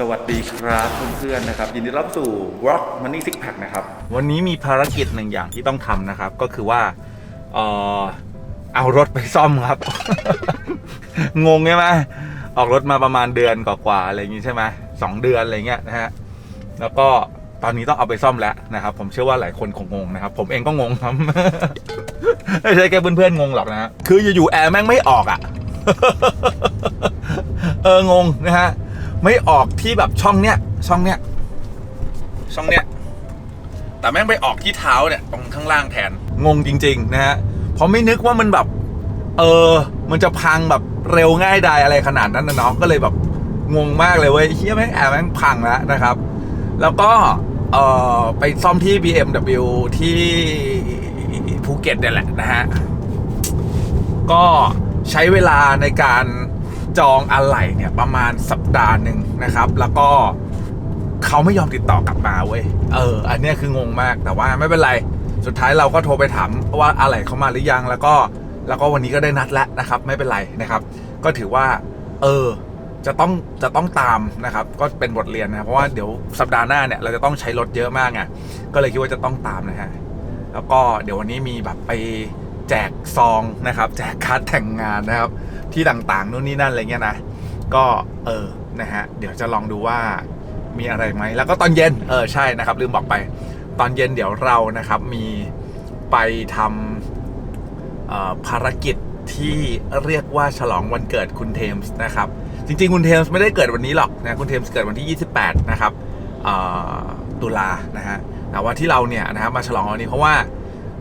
สวัสดีครับเพื่อนๆนะครับ ยินดีรับสู่ Rock Money Six Pack นะครับ วันนี้มีภารกิจหนึ่งอย่างที่ต้องทำนะครับ ก็คือว่าเออเอารถไปซ่อมครับ งงใช่ไหมออกรถมาประมาณเดือนกว่าๆอะไรอย่างงี้ใช่ไหมสองเดือนอะไรเงี้ยนะฮะแล้วก็ตอนนี้ต้องเอาไปซ่อมแล้วนะครับ ผมเชื่อว่าหลายคนคงงงนะครับ ผมเองก็งงครับ ไม่ใช่แค่เพื่อนๆงงหรอกนะฮะคืออยู่ๆแอร์แม่งไม่ออกอะ เอองงนะฮะ ไม่ออกที่แบบช่องเนี้ยช่องเนี้ยช่องเนี้ยแต่แม่งไปออกที่เท้าเนี่ยตรงข้างล่างแทนงงจริง ๆ นะฮะเพราะไม่นึกว่ามันแบบ เออ มันจะพังแบบเร็วง่ายดายอะไรขนาดนั้นนะน้องก็เลยแบบงงมากเลยเว้ยเฮียแม่งแอบแม่งพังแล้วนะครับ แล้วก็เออไปซ่อมที่ BMW ที่ภูเก็ตเนี่ยแหละนะฮะก็ใช้เวลาในการ จองอะไหล่เนี่ยประมาณสัปดาห์หนึ่งนะครับ แล้วก็เขาไม่ยอมติดต่อกลับมาเว้ย เออ อันนี้คืองงมากแต่ว่าไม่เป็นไร สุดท้ายเราก็โทรไปถามว่าอะไหล่เขามาหรือยัง แล้วก็แล้วก็วันนี้ก็ได้นัดแล้วนะครับ ไม่เป็นไรนะครับ ก็ถือว่า เออ จะต้องจะต้องตามนะครับ ก็เป็นบทเรียนนะเพราะว่าเดี๋ยวสัปดาห์หน้าเนี่ยเราจะต้องใช้รถเยอะมากไงก็เลยคิดว่าจะต้องตามนะฮะแล้วก็เดี๋ยววันนี้มีแบบไป แจกซองนะครับ แจกการ์ดแต่งงานนะครับ ที่ต่างๆนู่นนี่นั่นอะไรเงี้ยนะ ก็เออนะฮะเดี๋ยวจะลองดูว่ามีอะไรไหม แล้วก็ตอนเย็นเออใช่นะครับ ลืมบอกไป ตอนเย็นเดี๋ยวเรานะครับมีไปทำภารกิจที่เรียกว่าฉลองวันเกิดคุณเทมส์นะครับ จริงๆ คุณเทมส์ไม่ได้เกิดวันนี้หรอกนะคุณเทมส์เกิดวันที่ 28 นะครับตุลานะฮะแต่ว่าที่เราเนี่ยนะครับมาฉลองวันนี้เพราะว่า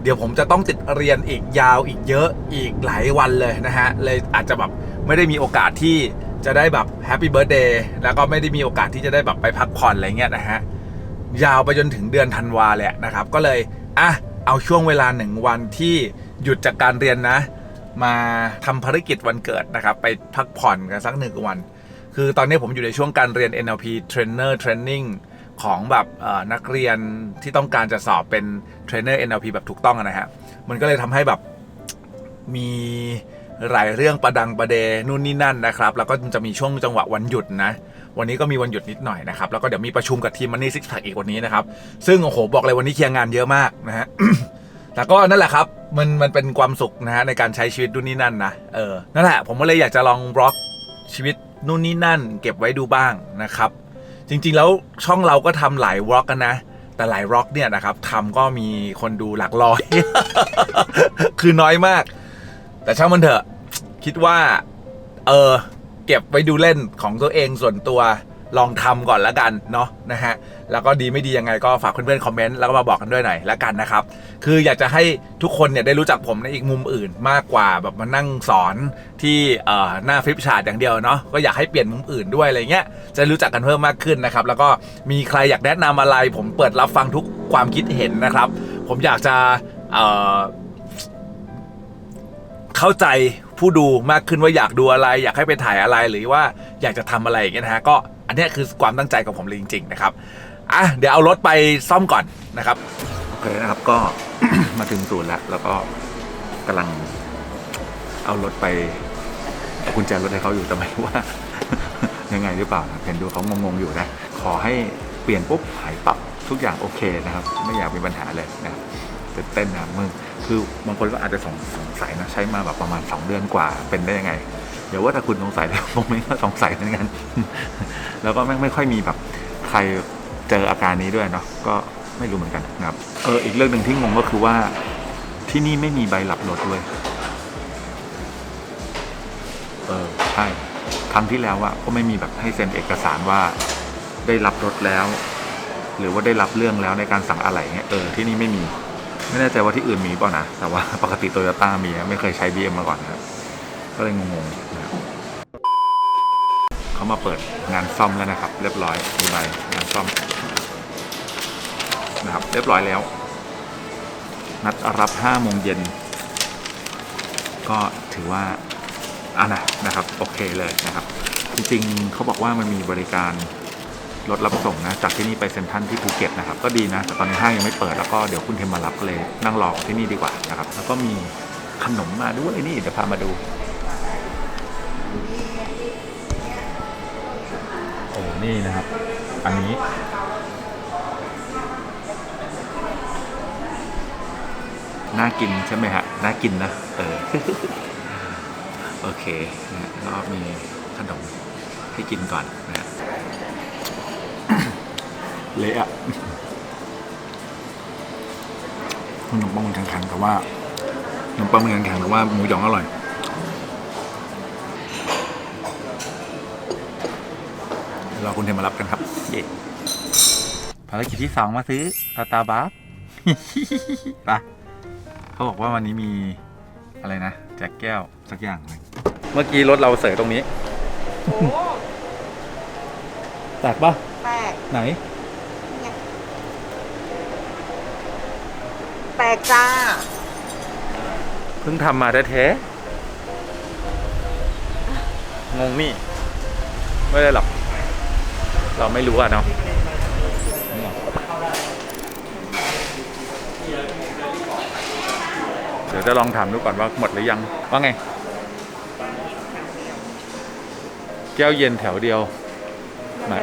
เดี๋ยวผมจะต้องติดเรียนอีกยาวอีกเยอะอีกหลายวันเลยนะฮะ เลยอาจจะแบบไม่ได้มีโอกาสที่จะได้แบบแฮปปี้เบิร์ดเดย์แล้วก็ไม่ได้มีโอกาสที่จะได้แบบไปพักผ่อนอะไรเงี้ยนะฮะ ยาวไปจนถึงเดือนธันวาเลยนะครับ ก็เลยอะเอาช่วงเวลาหนึ่งวันที่หยุดจากการเรียนนะ มาทำภารกิจวันเกิดนะครับ ไปพักผ่อนกันสักหนึ่งวัน คือตอนนี้ผมอยู่ในช่วงการเรียน NLP Trainer Training ของแบบนักเรียนที่ต้องการจะสอบเป็นเทรนเนอร์ NLP แบบถูกต้องนะฮะ มันก็เลยทำให้แบบมีหลายเรื่องประดังประเดนู่นนี่นั่นนะครับ แล้วก็จะมีช่วงจังหวะวันหยุดนะ วันนี้ก็มีวันหยุดนิดหน่อยนะครับ แล้วก็เดี๋ยวมีประชุมกับทีมมันนี่ซิกแพคอีกวันนี้นะครับ ซึ่งโอ้โหบอกเลยวันนี้เคลียร์งานเยอะมากนะฮะแต่ก็นั่นแหละครับ มันมันเป็นความสุขนะฮะในการใช้ชีวิตนู่นนี่นั่นนะเออนั่นแหละผมก็เลยอยากจะลองบล็อกชีวิตนู่นนี่นั่น เก็บไว้ดูบ้างนะครับ จริงๆ แล้วช่องเราก็ทำหลายวล็อกกันนะ แต่หลายวล็อกเนี่ยนะครับทำก็มีคนดูหลักร้อย คือน้อยมาก แต่ช่างมันเถอะ คิดว่า เออ เก็บไว้ดูเล่นของตัวเองส่วนตัว ลองทำก่อนละกันเนาะนะฮะแล้วก็ดีไม่ดียังไงก็ฝากเพื่อนๆคอมเมนต์แล้วก็มาบอกกันด้วยหน่อยละกันนะครับ คืออยากจะให้ทุกคนเนี่ยได้รู้จักผมในอีกมุมอื่นมากกว่าแบบมานั่งสอนที่เอ่อหน้าฟลิปชาร์ตอย่างเดียวเนาะก็อยากให้เปลี่ยนมุมอื่นด้วยอะไรเงี้ยจะรู้จักกันเพิ่มมากขึ้นนะครับแล้วก็มีใครอยากแนะนำอะไร ผมเปิดรับฟังทุกความคิดเห็นนะครับ ผมอยากจะเอ่อเข้าใจผู้ดูมากขึ้นว่าอยากดูอะไร อยากให้ไปถ่ายอะไรหรือว่าอยากจะทำอะไรอย่างเงี้ยนะฮะก็ อันนี้คือความตั้งใจของผมเลยจริง ๆ นะครับอะเดี๋ยวเอารถไปซ่อมก่อนนะครับโอเคนะครับก็ มาถึงศูนย์แล้ว แล้วก็กำลังเอารถไปเอากุญแจรถให้เขาอยู่แต่ไม่รู้ว่า ยังไงหรือเปล่านะเห็นดูเขางงๆอยู่นะ ขอให้เปลี่ยนปุ๊บหายปรับทุกอย่างโอเคนะครับ ไม่อยากมีปัญหาเลยนะตื่นเต้นนะมึงคือบางคนก็อาจจะสงสงสัยนะใช้มาแบบประมาณ 2 เดือนกว่าเป็นได้ยังไง ดี๋ยวว่าถ้าคุณสงสัยแล้วผมเองก็สงสัยเหมือนกัน แล้วก็ไม่ไม่ค่อยมีแบบใครเจออาการนี้ด้วยเนาะก็ไม่รู้เหมือนกันนะครับเอออีกเรื่องหนึ่งที่งงก็คือว่าที่นี่ไม่มีใบหลับรถด้วยเออใช่ครั้งที่แล้วอะก็ไม่มีแบบให้เซ็นเอกสารว่าได้รับรถแล้ว หรือว่าได้รับเรื่องแล้วในการสั่งอะไรเงี้ยเออที่นี่ไม่มี ไม่แน่ใจว่าที่อื่นมีเปล่านะแต่ว่าปกติโตโยต้ามีไม่เคยใช้ BM มมาก่อนนะครับก็เลยงงๆ เขามาเปิดงานซ่อมแล้วนะครับ เรียบร้อยมีใบงานซ่อมนะครับ เรียบร้อยแล้ว นัดรับ5โมงเย็นก็ถือว่าอะนะนะครับ โอเคเลยนะครับ จริงๆเขาบอกว่ามันมีบริการรถรับส่งนะ จากที่นี่ไปเซ็นทรัลที่ภูเก็ตนะครับ ก็ดีนะ แต่ตอนนี้ห้างยังไม่เปิดแล้วก็เดี๋ยวคุณเทมมารับก็เลยนั่งรอที่นี่ดีกว่านะครับ แล้วก็มีขนมมาด้วยนี่เดี๋ยวพามาดู นี่นะครับ อันนี้ น่ากินใช่ไหมฮะ น่ากินนะ เออ โอเคนะฮะก็มีขนมให้กินก่อนนะฮะเละอะขนมปังมันแข็งๆแต่ว่าขนมปังมันแข็งๆแต่ว่าหมูหยองอร่อย รอคุณเทมมารับกันครับเย่ภารกิจที่สองมาซื้อสตาร์บัคไปเขาบอกว่าวันนี้มีอะไรนะแจกแก้วสักอย่างหนึ่งเมื่อกี้รถเราเสยตรงนี้โอ้แตกปะแตกไหน แตกจ้า เพิ่งทำมาแท้ๆงงนี่ ไม่ได้หรอก เราไม่รู้อะเนาะนี่หรอเดี๋ยวจะลองถามดูก่อนว่าหมดหรือยัง ว่าไง แก้วเย็นแถวเดียวไหน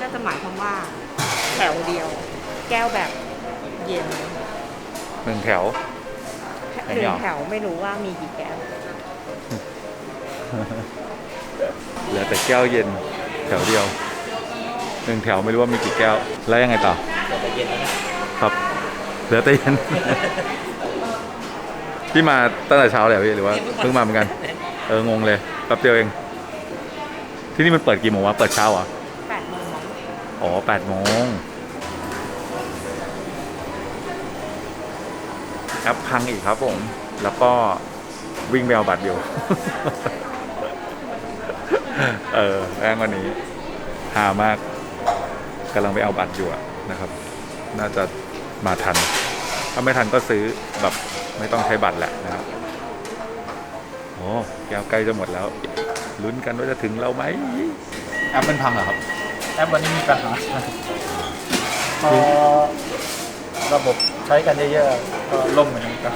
น่าจะหมายความว่า แถวเดียว แก้วแบบเย็นหนึ่งแถวไหนหนึ่อะงแถวไม่รู้ว่ามีกี่แก้วเหลือแต่แก้วเย็น แถวเดียวหนึ่งแถวไม่รู้ว่ามีกี่แก้ว แล้วยังไงต่อครับเหลือแต่เย็นพี่มาตั้งแต่เช้าเลยเหรอพี่หรือว่าเพิ่งมาเหมือนกัน เอองงเลยแป๊บเดียวเอง ที่นี่มันเปิดกี่โมงวะเปิดเช้าเหรอแปดโมงมั้งอ๋อแปดโมงแอปพังอีกครับผม แล้วก็วิ่งไปเอาบัตรอยู่ เออแรงกวันนี้หามากกำลังไปเอาบัตรอยู่อะนะครับ น่าจะมาทัน ถ้าไม่ทันก็ซื้อแบบไม่ต้องใช้บัตรแหละนะครับโอ้แก้วใกล้จะหมดแล้ว ลุ้นกันว่าจะถึงเราไหมแอปมันพังเหรอครับ แอปวันนี้มีปัญหาพอระบบใช้กันเยอะๆก็ล่มเหมือนกัน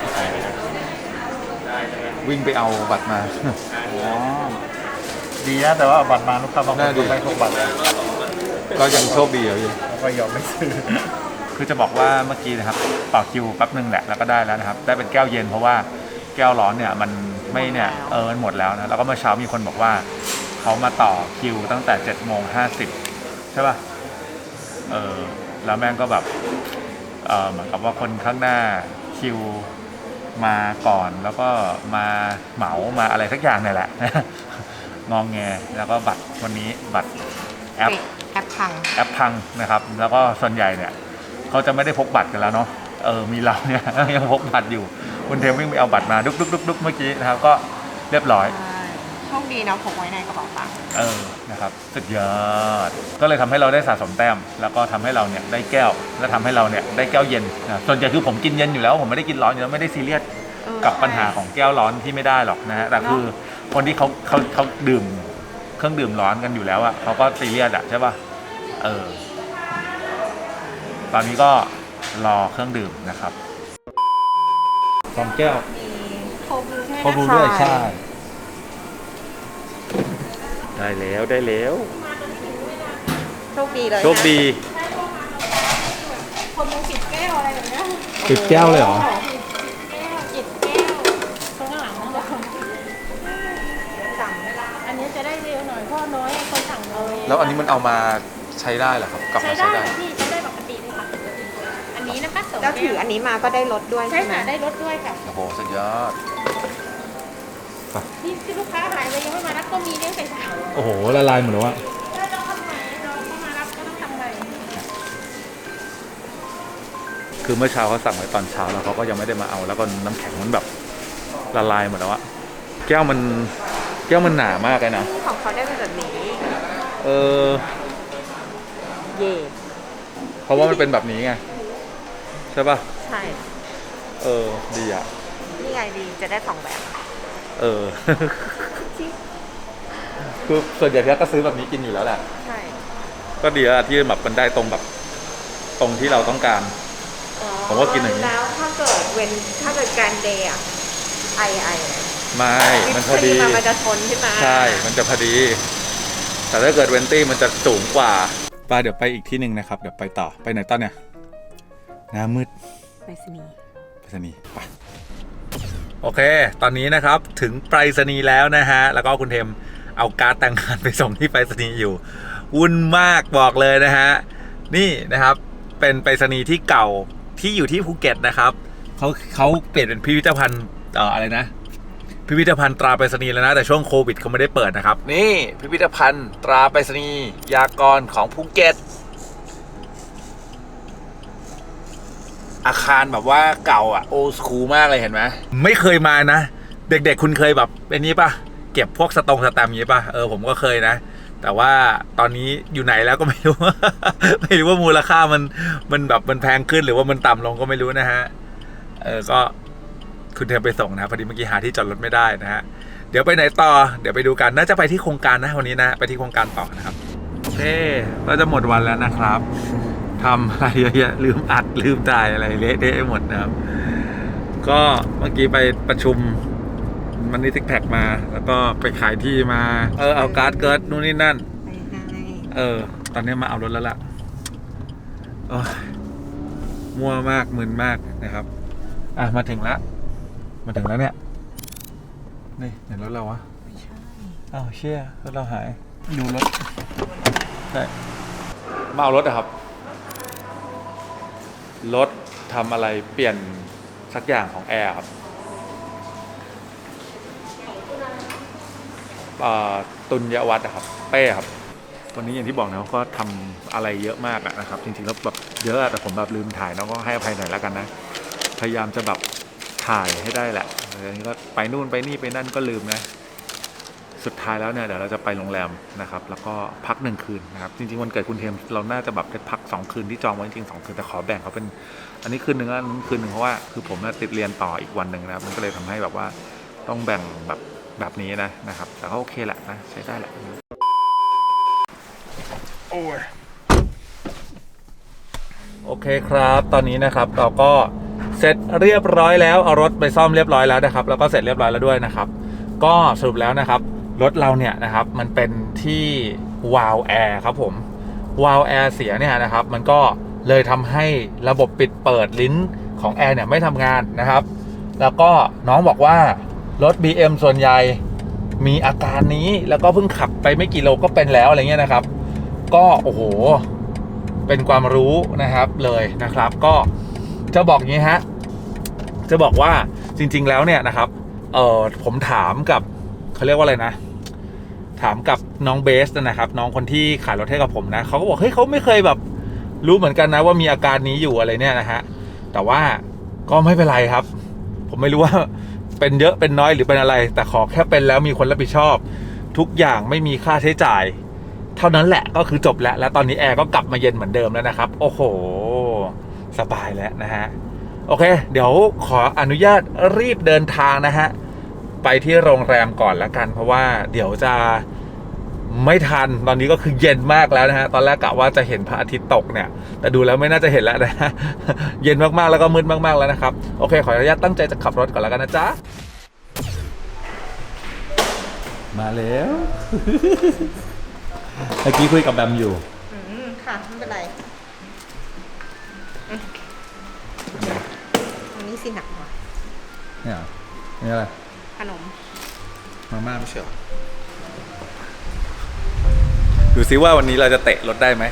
วิ่งไปเอาบัตรมาอ๋อ ดีนะแต่ว่าเอาบัตรมาลูกค้าบางคนน่าดีก็ไม่พกบัตรแล้วก็ยังโชคดีอยู่แล้วก็ยอมไม่ซื้อคือจะบอกว่าเมื่อกี้นะครับต่อคิวแป๊บนึงแหละแล้วก็ได้แล้วนะครับ ได้เป็นแก้วเย็นเพราะว่าแก้วร้อนเนี่ยมันไม่เนี่ยเออมันหมดแล้วนะแล้วก็เมื่อเช้ามีคนบอกว่าเขามาต่อคิวตั้งแต่7จ็ดโมงห้าสิบใช่ป่ะเออแล้วแม่งก็แบบเออเหมือนกับว่าคนข้างหน้าคิวมาก่อนแล้วก็มาเหมามาอะไรสักอย่างเนี่ยแหละ งองแงแล้วก็บัตรวันนี้บัตรแอปแอปพังแอปพังนะครับ แล้วก็ส่วนใหญ่เนี่ยเขาจะไม่ได้พกบัตรกันแล้วเนาะเออมีเราเนี่ยยังพกบัตรอยู่คุณเทมวิ่งไปเอาบัตรมาดุกดุกดุกดุกเมื่อกี้นะครับก็เรียบร้อยใช่โชคดีนะพกไว้ในกระเป๋าตังค์เออนะครับสุดยอดก็เลยทำให้เราได้สะสมแต้ม แล้วก็ทำให้เราเนี่ยได้แก้ว และทำให้เราเนี่ยได้แก้วเย็นนะส่วนใหญ่คือผมกินเย็นอยู่แล้ว ผมไม่ได้กินร้อนอยู่แล้วไม่ได้ซีเรียสเออกับปัญหาของแก้วร้อนที่ไม่ได้หรอกนะฮะแต่คือ คนที่เขาเขาเขาดื่มเครื่องดื่มร้อนกันอยู่แล้วอะเขาก็ซีเรียสอะใช่ป่ะเออ ตอนนี้ก็รอเครื่องดื่มนะครับสองแก้วมีโคบูด้วยพอรู้ด้วยใช่ ได้แล้วได้แล้วโชคดีเลยนะโชคดี คนมึงสิบแก้วอะไรแบบเนี้ย สิบแก้วเลยเหรอแก้ แล้วอันนี้มันเอามาใช้ได้เหรอครับ กลับใช้มาใช้ได้ได้พี่ใช้ได้ปกติเลยค่ะ อันนี้นะคะสองแล้วถือแก้วอันนี้มาก็ได้ลดด้วยใช่ใช่ไหมค่ะได้ลดด้วยค่ะ โอ้โหสุดยอด นี่ที่ลูกค้าหายไปยังไม่มารับก็มีเรื่องใส่สาวโอ้โหละลายหมดแล้วอะถ้าต้องทำใหม่เราก็มารับก็ต้องทำใหม่คือเมื่อเช้าเขาสั่งไว้ตอนเช้าแล้วเขาก็ยังไม่ได้มาเอาแล้วก็น้ำแข็งมันแบบละลายหมดแล้วอะแก้วมันแก้วมันหนามากเลยนะของเขาได้เป็นแบบนี้ เออ เย่เพราะว่ามันเป็นแบบนี้ไง ใช่ป่ะ ใช่ เออ ดีอะ นี่ไงดีจะได้สองแบบ เออ คือส่วนใหญ่พี่ก็ซื้อแบบนี้กินอยู่แล้วแหละ ใช่ ก็ดีอะที่แบบมันได้ตรงแบบ ตรงที่เราต้องการ ผมว่ากินอย่างนี้ แล้วถ้าเกิดเว้นถ้าเกิดการเดย์อะไอไอไม่ มันพอดีมันจะทนใช่ไหมใช่ มันจะพอดี แต่ถ้าเกิดเวนตี้มันจะสูงกว่าไปเดี๋ยวไปอีกที่หนึ่งนะครับ เดี๋ยวไปต่อไปไหนต่อเนี่ยหน้ามืดไปสนีย์ไปรษณีย์ไปโอเค ตอนนี้นะครับถึงไปรษณีย์แล้วนะฮะ แล้วก็คุณเทมเอาการ์ดแต่งงานไปส่งที่ไปรษณีย์อยู่ วุ่นมากบอกเลยนะฮะ นี่นะครับเป็นไปรษณีย์ที่เก่าที่อยู่ที่ภูเก็ตนะครับเขาเขาเปลี่ยนเป็นพิพิธภัณฑ์เอ่ออะไรนะ พิพิธภัณฑ์ตราไปรษณีย์แล้วนะ แต่ช่วงโควิดเขาไม่ได้เปิดนะครับ นี่พิพิธภัณฑ์ตราไปรษณีย์ยากรของภูเก็ต อาคารแบบว่าเก่าอะโอสคูมากเลยเห็นไหมไม่เคยมานะ เด็กๆคุณเคยแบบเป็นนี้ปะเก็บพวกสตงสแตมป์อย่างนี้ปะเออผมก็เคยนะ แต่ว่าตอนนี้อยู่ไหนแล้วก็ไม่รู้ ไม่รู้ว่ามูลค่ามันมันแบบมันแพงขึ้นหรือว่ามันต่ำลงก็ไม่รู้นะฮะเออก็ คุณเทมไปส่งนะพอดีเมื่อกี้หาที่จอดรถไม่ได้นะฮะเดี๋ยวไปไหนต่อ เดี๋ยวไปดูกันน่าจะไปที่โครงการนะวันนี้นะไปที่โครงการต่อนะครับโอเคก็จะหมดวันแล้วนะครับทำอะไรเยอะแยะลืมอัดลืมถ่ายอะไรเละเทะหมดนะครับ ก็เมื่อกี้ไปประชุมมันนี่ทิกแท็กมา แล้วก็ไปขายที่มา เออเอาการ์ดเกิร์ดนู่นนี่นั่น เออ ตอนนี้มาเอารถแล้วล่ะโอ้ยมั่วมากมึนมากนะครับ อะมาถึงแล้ว มาถึงแล้วเนี่ย นี่เห็นรถเราวะไม่ใช่อ้าวเชี่ยรถเราหาย ดูรถใช่มาเอารถอะครับ รถทำอะไรเปลี่ยนสักอย่างของแอร์ครับเอ่อตุนยวัฒน์อะครับ เป้ครับวันนี้อย่างที่บอกนะก็ทำอะไรเยอะมากอะนะครับ จริงๆแล้วแบบเยอะอะแต่ผมแบบลืมถ่ายเนาะก็ให้อภัยหน่อยแล้วกันนะ พยายามจะแบบ ถ่ายให้ได้แหละเออนี่ก็ไปนู่นไปนี่ไปนั่นก็ลืมนะ สุดท้ายแล้วเนี่ยเดี๋ยวเราจะไปโรงแรมนะครับ แล้วก็พักหนึ่งคืนนะครับ จริงๆวันเกิดคุณเทมเราน่าจะแบบได้พักสองคืนที่จองไว้จริงๆสองคืนแต่ขอแบ่งเขาเป็น อันนี้คืนหนึ่งแล้วอันนั้นคืนหนึ่งเพราะว่าคือผมน่ะติดเรียนต่ออีกวันหนึ่งนะครับ มันก็เลยทำให้แบบว่าต้องแบ่งแบบแบบนี้นะนะครับ แต่ก็โอเคแหละนะใช้ได้แหละโอ้ยโอเคครับ ตอนนี้นะครับเราก็ เสร็จเรียบร้อยแล้วเอารถไปซ่อมเรียบร้อยแล้วนะครับ แล้วก็เสร็จเรียบร้อยแล้วด้วยนะครับ ก็สรุปแล้วนะครับรถเราเนี่ยนะครับมันเป็นที่วาล์วแอร์ครับผมวาล์วแอร์เสียเนี่ยนะครับ มันก็เลยทำให้ระบบปิดเปิดลิ้นของแอร์เนี่ยไม่ทำงานนะครับ แล้วก็น้องบอกว่ารถ BM ส่วนใหญ่มีอาการนี้แล้วก็เพิ่งขับไปไม่กี่โลก็เป็นแล้วอะไรเงี้ยนะครับ ก็โอ้โห เป็นความรู้นะครับเลยนะครับ ก็ จะบอกงี้ฮะ จะบอกว่าจริง ๆ แล้วเนี่ยนะครับ เออผมถามกับเขาเรียกว่าอะไรนะ ถามกับน้องเบสนะครับ น้องคนที่ขายรถให้กับผมนะเขาก็บอกเฮ้ยเขาไม่เคยแบบ รู้เหมือนกันนะว่ามีอาการนี้อยู่อะไรเนี่ยนะฮะแต่ว่าก็ไม่เป็นไรครับ ผมไม่รู้ว่าเป็นเยอะเป็นน้อยหรือเป็นอะไร แต่ขอแค่เป็นแล้วมีคนรับผิดชอบ ทุกอย่างไม่มีค่าใช้จ่าย เท่านั้นแหละก็คือจบแล้ว แล้วตอนนี้แอร์ก็กลับมาเย็นเหมือนเดิมแล้วนะครับ โอ้โห สบายแล้วนะฮะ โอเค เดี๋ยวขออนุญาตรีบเดินทางนะฮะ ไปที่โรงแรมก่อนละกัน เพราะว่าเดี๋ยวจะไม่ทันตอนนี้ก็คือเย็นมากแล้วนะฮะ ตอนแรกกะว่าจะเห็นพระอาทิตย์ตกเนี่ย แต่ดูแล้วไม่น่าจะเห็นแล้วนะฮะ เย็นมากๆแล้วก็มืดมากๆแล้วนะครับ โอเค ขออนุญาตตั้งใจจะขับรถก่อนแล้วกันนะจ๊ะ มาแล้วเมื่อกี้คุยกับแบมอยู่ อืม ค่ะ ไม่เป็นไร สิหนักกว่าเนี่ยเหรอนี่อะไร ขนม มาม่าไม่ใช่เหรอดูซิว่าวันนี้เราจะเตะรถได้ไหม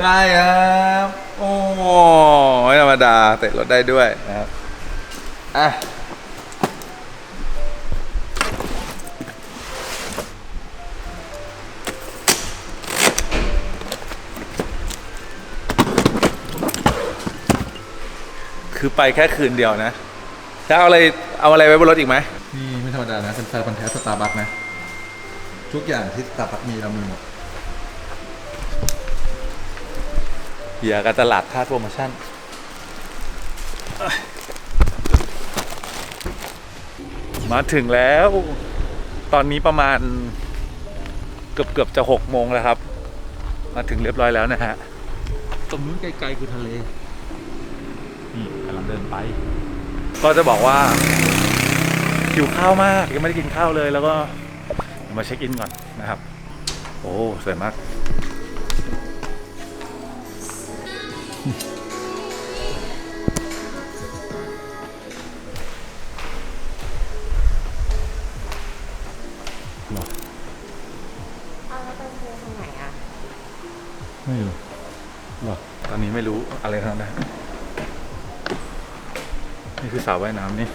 ได้ครับ โอ้ไม่ธรรมดาเตะรถได้ด้วยนะครับ อะ คือไปแค่คืนเดียวนะจะเอาอะไรเอาอะไรไว้บนรถอีกไหมนี่ไม่ธรรมดานะเป็นแฟนพันธ์แท้สตาร์บัคนะ ทุกอย่างที่สตาร์บัคมีเรามีหมดเฮียกับตลาดคาดโปรโมชั่น มาถึงแล้ว ตอนนี้ประมาณเกือบเกือบจะหกโมงแล้วครับ มาถึงเรียบร้อยแล้วนะฮะ ตรงนู้นไกลๆคือทะเลนี่กำลัง เดินไป ก็จะบอกว่าหิวข้าวมากยังไม่ได้กินข้าวเลยแล้วก็มาเช็คอินก่อนนะครับ โอ้สวยมากเอาแล้วไปเจอตรงไหนอะไม่รู้หรอตอนนี้ไม่รู้อะไรทั้งนั้น นี่คือสาวว่ายน้ำนี่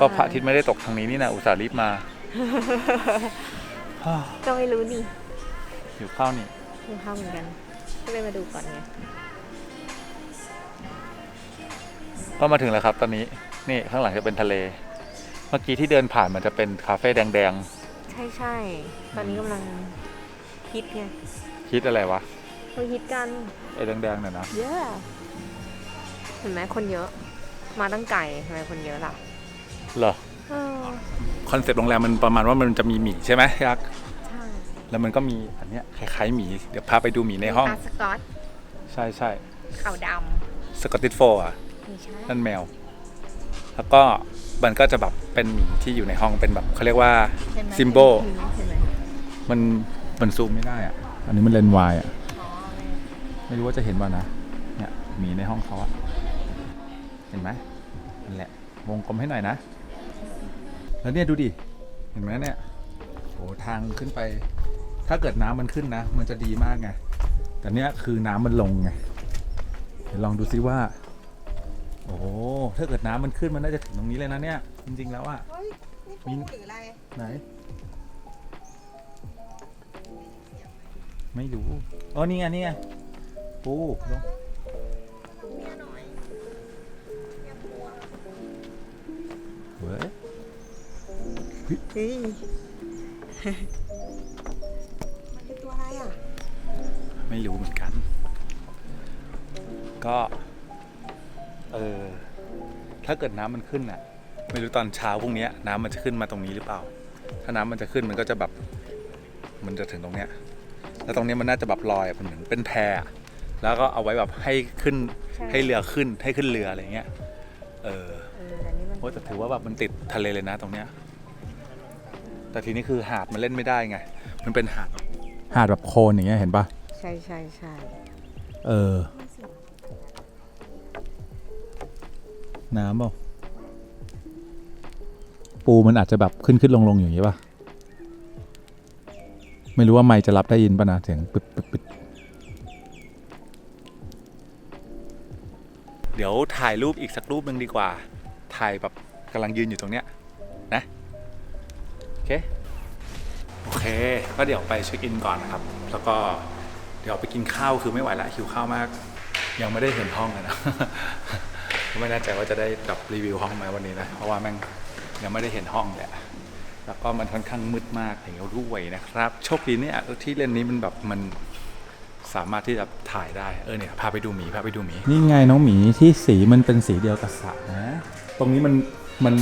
ก็พระอาทิตย์ไม่ได้ตกทางนี้นี่นะอุตส่าห์รีบมาก็ไม่รู้นี่หิวข้าวนี่ดูข้าวเหมือนกัน ก็เลยมาดูก่อนไงก็มาถึงแล้วครับตอนนี้นี่ข้างหลังจะเป็นทะเล เมื่อกี้ที่เดินผ่านมันจะเป็นคาเฟ่แดงใช่ใช่ตอนนี้กำลังฮิตไงๆคิดอะไรวะเขาฮิตกันไอ้แดงๆน่ะนะเยอะเห็นไหมคนเยอะ มาตั้งไก่ทำไมคนเยอะล่ะ เหรอเออคอนเซ็ปต์โรงแรมมันประมาณว่ามันจะมีหมีใช่ไหมยักษ์ใช่แล้วมันก็มีอันเนี้ยคล้ายๆหมีเดี๋ยวพาไปดูหมีในห้องตาสกอตใช่ใช่ขาวดสกอตติชโฟอะำไม่ใช่นั่นแมว แล้วก็มันก็จะแบบเป็นหมีที่อยู่ในห้องเป็นแบบเขาเรียกว่าเห็นไหมซิมโบเห็นไหมมันมันซูมไม่ได้อะ อันนี้มันเลนส์วายอะ อ๋อไม่รู้ว่าจะเห็นป่ะนะ เนี่ยหมีในห้องเขาอะเห็นไหมนั่นแหละ วงกลมให้หน่อยนะ แล้วเนี่ยดูดิ เห็นไหมเนี่ยโหทางขึ้นไป ถ้าเกิดน้ำมันขึ้นนะ มันจะดีมากไง แต่เนี้ยคือน้ำมันลงไงเดี๋ยวลองดูซิว่า โอ้โหถ้าเกิดน้ำมันขึ้นมันน่าจะถึงตรงนี้เลยนะเนี่ย จริง ๆ แล้วอะเฮ้ยมีหรืออะไร ไหน ไม่รู้อ๋อนี่ไงนี่ไงปูลงเว้ย เฮ้ยมันคือตัวอะไรอะ ไม่รู้เหมือนกัน ก็ เออ ถ้าเกิดน้ำมันขึ้นอะ ไม่รู้ตอนเช้าพรุ่งนี้น้ำมันจะขึ้นมาตรงนี้หรือเปล่า ถ้าน้ำมันจะขึ้นมันก็จะแบบ มันจะถึงตรงเนี้ย แล้วตรงเนี้ยมันน่าจะแบบลอยอะมันเหมือนเป็นแพอะแล้วก็เอาไว้แบบให้ขึ้นใช่ ให้เรือขึ้นให้ขึ้นเรืออะไรเงี้ย เออ เออแต่นี่มันโอ้แต่ถือว่าแบบมันติดทะเลเลยนะตรงเนี้ย แต่ทีนี้คือหาดมันเล่นไม่ได้ไง มันเป็นหาดแบบหาดแบบโคลนอย่างเงี้ยเห็นปะใช่ใช่ใช่เออ น้ำเปล่าปูมันอาจจะแบบขึ้นขึ้นลงลงอย่างนี้ป่ะไม่รู้ว่าไมค์จะรับได้ยินป่ะนะเสียงปึ๊ดปึ๊ดปึ๊ดเดี๋ยวถ่ายรูปอีกสักรูปหนึ่งดีกว่า ถ่ายแบบกำลังยืนอยู่ตรงเนี้ยนะโอ เค โอเค ก็เดี๋ยวไปเช็คอินก่อนนะครับ แล้วก็เดี๋ยวไปกินข้าวคือไม่ไหวละหิวข้าวมาก ยังไม่ได้เห็นห้องเลยนะ ไม่แน่ใจว่าจะได้แบบรีวิวห้องไหมวันนี้นะ เพราะว่าแม่งยังไม่ได้เห็นห้องเลยอะแล้วก็มันค่อนข้างมืดมากอย่างเงี้ยด้วยนะครับ โชคดีเนี่ยที่เลนส์นี้มันแบบมันสามารถที่จะถ่ายได้เออเนี่ยพาไปดูหมีพาไปดูหมีนี่ไงน้องหมีที่สีมันเป็นสีเดียวกับสระนะ ตรงนี้มันมัน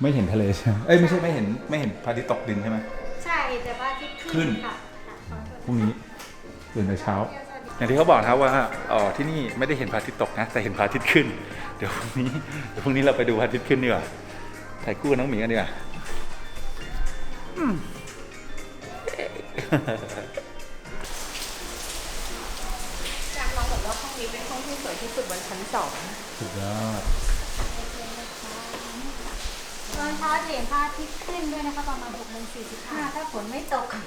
ไม่เห็นทะเลใช่ไหมเอ้ยไม่ใช่ไม่เห็นไม่เห็นพระอาทิตย์ตกดินใช่ไหม ใช่แต่ว่าที่ขึ้นค่ะพรุ่งนี้ตื่นแต่เช้า อย่างที่เขาบอกนะครับว่าอ๋อที่นี่ไม่ได้เห็นพระอาทิตย์ตกนะ แต่เห็นพระอาทิตย์ขึ้น เดี๋ยวพรุ่งนี้เดี๋ยวพรุ่งนี้เราไปดูพระอาทิตย์ขึ้นดีกว่าถ่ายคู่กับน้องหมีกันดีกว่าอืม จากเราบอกว่าห้องนี้เป็นห้องที่สวยที่สุดบนชั้นสองสุดยอด ตอนเช้าจะเห็นพระอาทิตย์ขึ้นด้วยนะคะประมาณ6โมง45ถ้าฝนไม่ตกค่ะ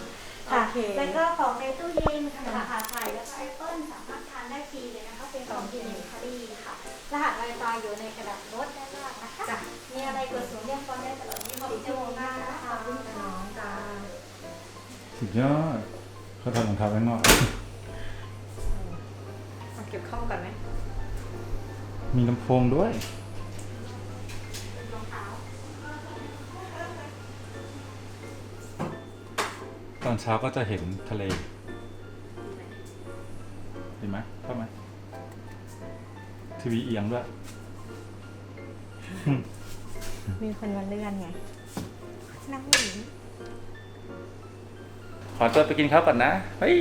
โอเค แล้วก็ของในตู้เย็นขนมขาไข่แล้วก็แอปเปิ้ลสามารถทานได้ฟรีเลยนะคะเป็นของกินเนคารีค่ะ รหัส Wi-Fi อยู่ในกระดาษรถด้านล่างนะคะมีอะไรกดศูนย์เรียกฟอนได้ตลอด24ชั่วโมงนะคะขอบคุณค่ะน้องจ้าสุดยอดเขาทำรองเท้าไว้นอกมาเก็บข้าวกันไหมมีลำโพงด้วย อนเช้าก็จะเห็นทะเล เห็นไหมเข้าไหมทีวีเอียงด้วย มีคนมาเลื่อนไงนั่งหนีขอตัวไปกินข้าวก่อนนะ เฮ้ย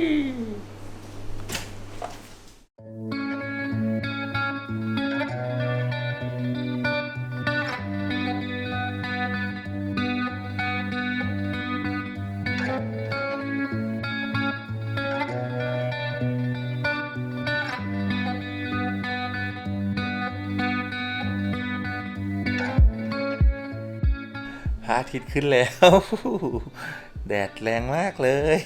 อาทิตย์ขึ้นแล้ว แดดแรงมากเลย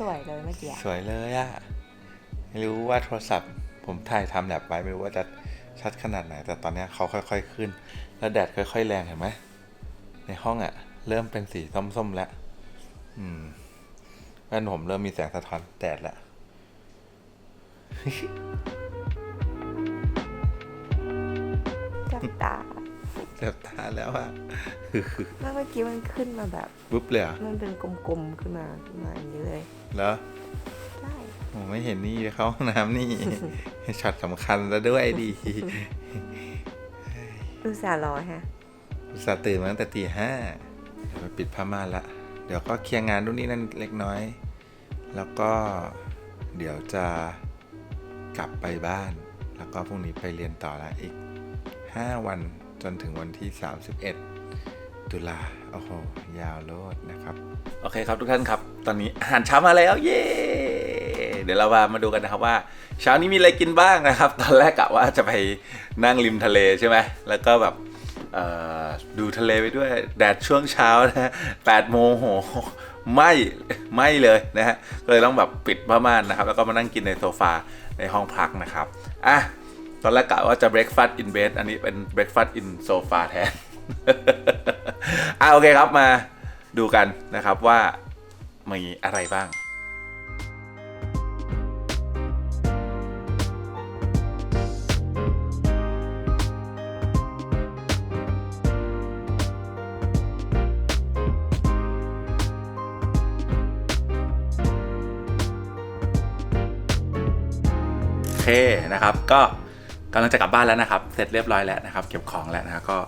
สวยเลยเมื่อกี้สวยเลยอะไม่รู้ว่าโทรศัพท์ ผมถ่ายทำแลบไว้ไม่รู้ว่าจะชัดขนาดไหน แต่ตอนเนี้ยเขาค่อย ๆ ขึ้น แล้วแดดค่อย ๆ แรงเห็นไหมในห้องอะเริ่มเป็นสีส้มๆแล้วอืมแว่นผมเริ่มมีแสงสะท้อนแดดแล้วจับตา เจ็บตาแล้วอะแล้วเมื่อกี้มันขึ้นมาแบบปุ๊บเลยเหรอมันเป็นกลมๆขึ้นมาขึ้นมาอย่างนี้เลยแล้วใช่ผมไม่เห็นนี่ไปเข้าห้องน้ำนี่ ช็อตสำคัญแล้วด้วยดีดูสารอฮะอุตส่าห์ตื่นมาตั้งแต่ตีห้าเดี๋ยวไปปิดผ้าม่านละ เดี๋ยวก็เคลียร์งานนู่นนี่นั่นเล็กน้อย แล้วก็เดี๋ยวจะกลับไปบ้าน แล้วก็พรุ่งนี้ไปเรียนต่อละอีก 5 วัน จนถึงวันที่ 31 ตุลาโอ้โห ยาวโลดนะครับ โอเคครับทุกท่านครับ ตอนนี้อาหารเช้ามาแล้วเย้เดี๋ยวเรามามาดูกันนะครับว่า เช้านี้มีอะไรกินบ้างนะครับ ตอนแรกกะว่าจะไปนั่งริมทะเลใช่ไหมแล้วก็แบบดูทะเลไปด้วยแดดช่วงเช้านะฮะแปดโมงโหไม่ไม่เลยนะฮะก็เลยต้องแบบปิดผ้าม่านนะครับ แล้วก็มานั่งกินในโซฟาในห้องพักนะครับอะ ตอนแรกกะว่าจะ breakfast in bed อันนี้เป็น breakfast in sofa แทน อะโอเคครับมาดูกันนะครับว่ามีอะไรบ้างโอเคนะครับก็ำลังจะกลับบ้านแล้วนะครับ เสร็จเรียบร้อยแล้วนะครับ เก็บของแล้วนะครับก็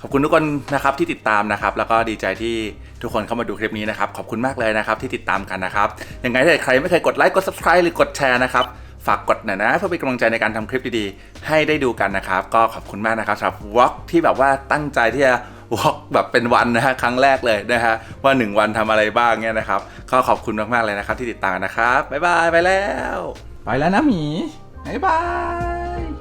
ขอบคุณทุกคนนะครับที่ติดตามนะครับ แล้วก็ดีใจที่ทุกคนเข้ามาดูคลิปนี้นะครับ ขอบคุณมากเลยนะครับที่ติดตามกันนะครับยังไงถ้าใครไม่เคยกดไลค์กด subscribe หรือกดแชร์นะครับฝากกดหน่อยนะเพื่อเป็นกำลังใจในการทำคลิปดีๆ ให้ได้ดูกันนะครับ ก็ขอบคุณมากนะครับสำหรับวอล์กที่แบบว่าตั้งใจที่จะวอล์กแบบเป็นวันนะฮะครั้งแรกเลยนะฮะว่าหนึ่งวันทำอะไรบ้างเนี่ยนะครับก็ขอบคุณมากๆเลยนะครับที่ติดตามนะครับบ๊ายบายไปแล้ว ไปแล้วนะหมีบ๊ายบาย